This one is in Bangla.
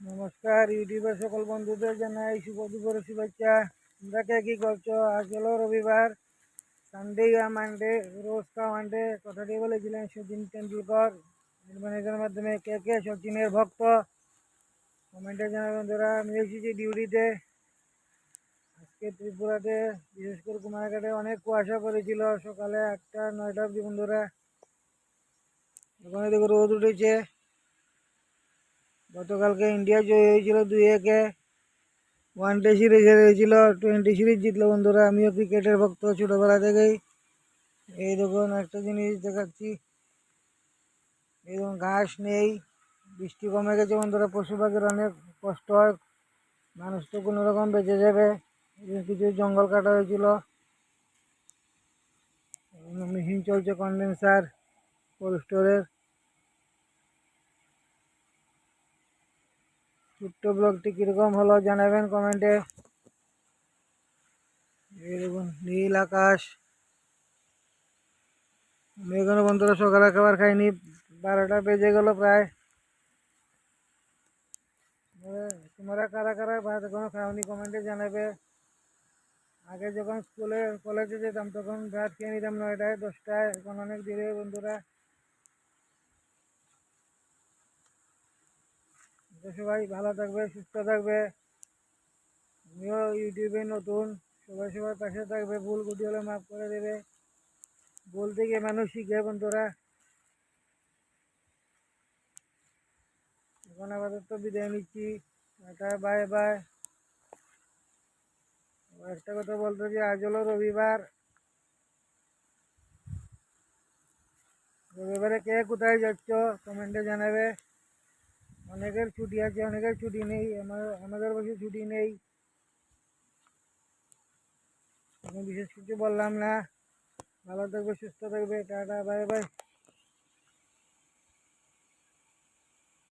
নমস্কার ইউটিউবের সকল বন্ধুদের জানাই শুভ দুপুরের শুভেচ্ছা। তোমরা কে কি করছ? আজ হলো রবিবার। সানডে या মানডে রোজ কা মানডে কথাটি বলেছিলেন সচিন তেন্ডুলকর। ম্যানেজারের মাধ্যমে কে কে সচিনের ভক্ত? কমেন্টে জানাবেন বন্ধুরা। আমি এসেছি ডিউটিতে। আজকে ত্রিপুরাতে বিশেষ করে কুমারঘাটে অনেক কুয়াশা পড়েছিল। সকালে আটটা, নয়টা অব্দি বন্ধুরা। এখন দেখো রোদ উঠেছে। গতকালকে ইন্ডিয়া জয় হয়েছিল দুই একে। ওয়ান ডে সিরিজ হয়েছিল টোয়েন্টি সিরিজ জিতলো বন্ধুরা। আমিও ক্রিকেটের ভক্ত ছোটোবেলা থেকেই। এই দেখুন, একটা জিনিস দেখাচ্ছি। এই দেখুন, ঘাস নেই, বৃষ্টি কমে গেছে বন্ধুরা। পশু পাখির অনেক কষ্ট হয়, মানুষ তো কোনো রকম বেঁচে যাবে। কিছু জঙ্গল কাটা হয়েছিল। মেশিন চলছে কন্ডেন্সার কোল্ড স্টোরের ছোট্ট ব্লগটি কীরকম হলো জানাবেন কমেন্টে। দেখুন, নীল আকাশ। আমি এখানে বন্ধুরা সকালে খাবার খাইনি, বারোটা বেজে গেল প্রায়। তোমরা কারা কারা ভাত এখনও খাওনি কমেন্টে জানাবে। আগে যখন স্কুলে কলেজে যেতাম তখন ভাত খেয়ে নিতাম নয়টায়, দশটায়, এখন অনেক দেরি বন্ধুরা। সবাই ভালো থাকবে, সুস্থ থাকবে। আমিও ইউটিউবে নতুন, সবাই সবার পাশে থাকবে, ভুল গুটি হলে মাফ করে দেবে। ভুল থেকে মানুষ শিখে বন্ধুরা। এখন আপাতত বিদায় নিচ্ছি। টাটা বাই বাই একটা কথা বলতে যে আজ হলো রবিবার। রবিবারে কে কোথায় যাচ্ছ? কমেন্টে জানাবে। অনেকের ছুটি আছে, অনেকের ছুটি নেই আমাদের বসে ছুটি নেই। আমি বিশেষ কিছু বললাম না। ভালো থাকবে, সুস্থ থাকবে, টাটা, বাই বাই।